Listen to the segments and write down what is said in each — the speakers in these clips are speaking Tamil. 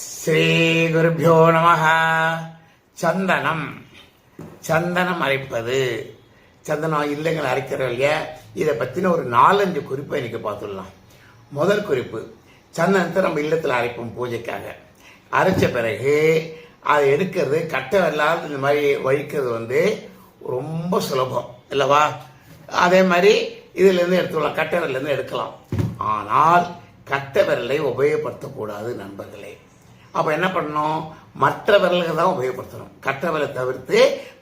ஸ்ரீ குருபியோ நம சந்தனம். சந்தனம் அரைப்பது. சந்தனம் இல்லைங்கள் அரைக்கிறோம் இல்லையா? இதை பற்றின ஒரு நாலஞ்சு குறிப்பை இன்னைக்கு பார்த்துடலாம். முதல் குறிப்பு சந்தனத்தை நம்ம இல்லத்தில் அரைப்போம் பூஜைக்காக. அரைச்ச பிறகு அதை எடுக்கிறது கட்டை வெள்ளால் இந்த மாதிரி வழிக்கிறது வந்து ரொம்ப சுலபம். இல்லைவா? அதே மாதிரி இதுலேருந்து எடுத்துக்கலாம் கட்டை விரல்லேருந்து எடுக்கலாம். ஆனால் கட்டை விரலை உபயோகப்படுத்தக்கூடாது நண்பர்களே. அப்போ என்ன பண்ணணும்? மற்ற விரல்கள் தான் உபயோகப்படுத்தணும். கட்டை விரலை தவிர்த்து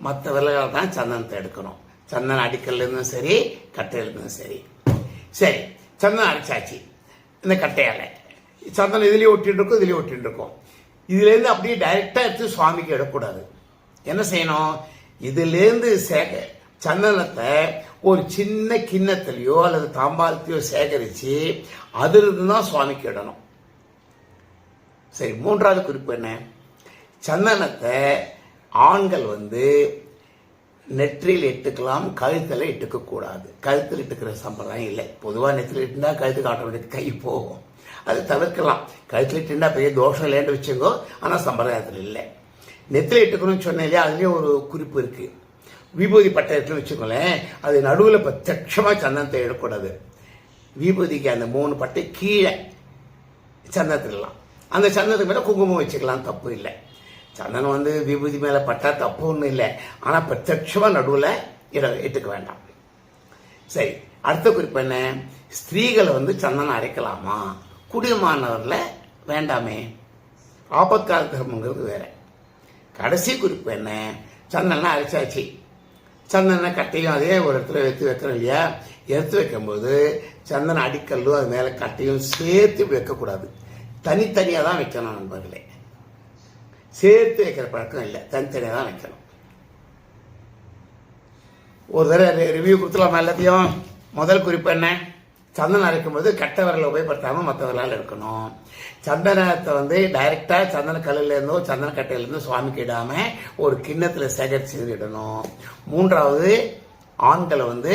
மற்ற விரல்கள் தான் சந்தனத்தை எடுக்கணும். சந்தனம் அடிக்கல்லேருந்தும் சரி கட்டையிலிருந்தும் சரி. சரி சந்தனம் அடிச்சாச்சு. இந்த கட்டையால. சந்தனம் இதுலேயே ஒட்டிட்டு இருக்கும் இதுலேயே ஒட்டிட்டு இருக்கும் இதுலேருந்து அப்படியே டைரெக்டாக எடுத்து சுவாமிக்கு எடுக்கக்கூடாது. என்ன செய்யணும்? இதுலேருந்து சேக சந்தனத்தை ஒரு சின்ன கிண்ணத்திலையோ அல்லது தாம்பாலத்தையோ சேகரித்து அதிலிருந்து தான் சுவாமிக்கு இடணும். சரி மூன்றாவது குறிப்பு என்ன? சந்தனத்தை ஆண்கள் வந்து நெற்றியில் இட்டுக்கலாம் கழுத்தில் இட்டுக்கக்கூடாது கழுத்தில் இட்டுக்கிற சம்பிரதாயம் இல்லை. பொதுவாக நெற்றியில் இட்டுனா கழுத்துக்கு ஆட்டோமேட்டிக் கை போகும். அது தவிர்க்கலாம். கழுத்தில் இட்டுனா பெரிய தோஷம் இல்லைன்னு வச்சுங்கோ ஆனால் சம்பிரதாயத்தில் இல்லை. நெத்தியில் இட்டுக்கணும்னு சொன்னேன் இல்லையா? அதுலேயும் ஒரு குறிப்பு இருக்குது விபூதி பட்டை வச்சுக்கோங்களேன் அது நடுவில் பிரத்யட்சமாக சந்தனத்தை எடுக்கக்கூடாது. விபூதிக்கு அந்த மூணு பட்டை கீழே சந்தனத்திடலாம் அந்த சந்தனத்துக்கு மேலே குங்குமம் வச்சுக்கலாம் தப்பு இல்லை. சந்தனம் வந்து விபூதி மேலே பட்டால் தப்பு ஒன்றும் இல்லை. ஆனால் பிரத்யட்சமாக நடுவில் இட இட்டுக்க வேண்டாம். சரி அடுத்த குறிப்பு என்ன? ஸ்திரீகளை வந்து சந்தனம் அரைக்கலாமா? குடிமானவரில் வேண்டாமே. ஆபத்கால தர்மங்கிறது வேற. கடைசி குறிப்பு என்ன? சந்தனம் அரைச்சாச்சு. சந்தன கட்டையும் அதே ஒரு இடத்துல எடுத்து வைக்கிறோம் இல்லையா? எடுத்து வைக்கும்போது சந்தன அடிக்கல்லும் அது மேலே கட்டையும் சேர்த்து வைக்கக்கூடாது. தனித்தனியாக தான் வைக்கணும் நண்பர்களே. சேர்த்து வைக்கிற பழக்கம் இல்லை. தனித்தனியாக தான் வைக்கணும். ஒரு தடவை ரிவ்யூ கொடுத்துலாமா எல்லாத்தையும்? முதல் குறிப்பு என்ன? சந்தனம் அரைக்கும்போது கட்ட விரலை உபயோகப்படுத்தாமல் மற்ற விரலால் இருக்கணும். சந்தனத்தை வந்து டைரெக்டாக சந்தன கல்லுலேருந்தோ சந்தன கட்டையிலேருந்தோ சுவாமிக்கு இடாமல் ஒரு கிண்ணத்தில் சேகரித்து இடணும் மூன்றாவது ஆண்களை வந்து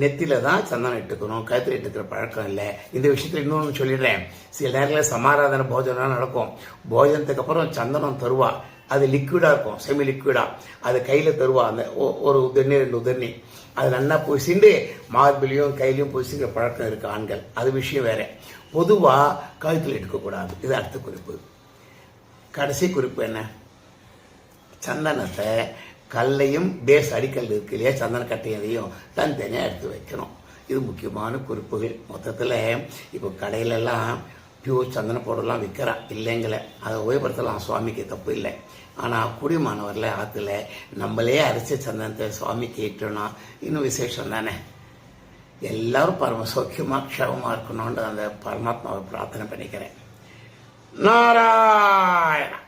நெத்தியில தான் சந்தனம் இட்டுக்கணும் கழுத்தில் இட்டுக்கிற பழக்கம் இல்லை. இந்த விஷயத்தில் இன்னொன்று சொல்லிடுறேன். சில நேரங்களில் சமாராதன போஜனம் நடக்கும். போஜனத்துக்கு அப்புறம் சந்தனம் தருவா. அது லிக்விடாக இருக்கும் செமி லிக்விடாக அது கையில் தருவா. அந்த ஒரு உதர்ணி ரெண்டு உதர்ணி அது நல்லா பூசிண்டு மார்பிலையும் கையிலையும் பூசிக்கிற பழக்கம் இருக்கு ஆண்கள். அது விஷயம் வேற. பொதுவாக கழுத்தில் எடுக்கக்கூடாது இது அடுத்த குறிப்பு. கடைசி குறிப்பு என்ன? சந்தனத்தை கல்லையும் பேஸ் அடிக்கல் இருக்கு இல்லையா? சந்தன கட்டையதையும் தனித்தனியாக எடுத்து வைக்கணும். இது முக்கியமான குறிப்புகள். மொத்தத்தில் இப்போ கடையிலெல்லாம் பியூர் சந்தன பவுடர்லாம் விற்கிறா இல்லைங்கள அதை உபயோகப்படுத்தலாம். சுவாமிக்கு தப்பு இல்லை. ஆனால் குடிமானவரில் ஆற்றுல நம்மளே அரிசி சந்தனத்தை சுவாமிக்கு இட்டோம்னா இன்னும் விசேஷம் தானே? எல்லாரும் பரம சௌக்கியமாக க்ஷமமாக இருக்கணும்னு அந்த பரமாத்மாவை பிரார்த்தனை பண்ணிக்கிறேன். நாராயணா!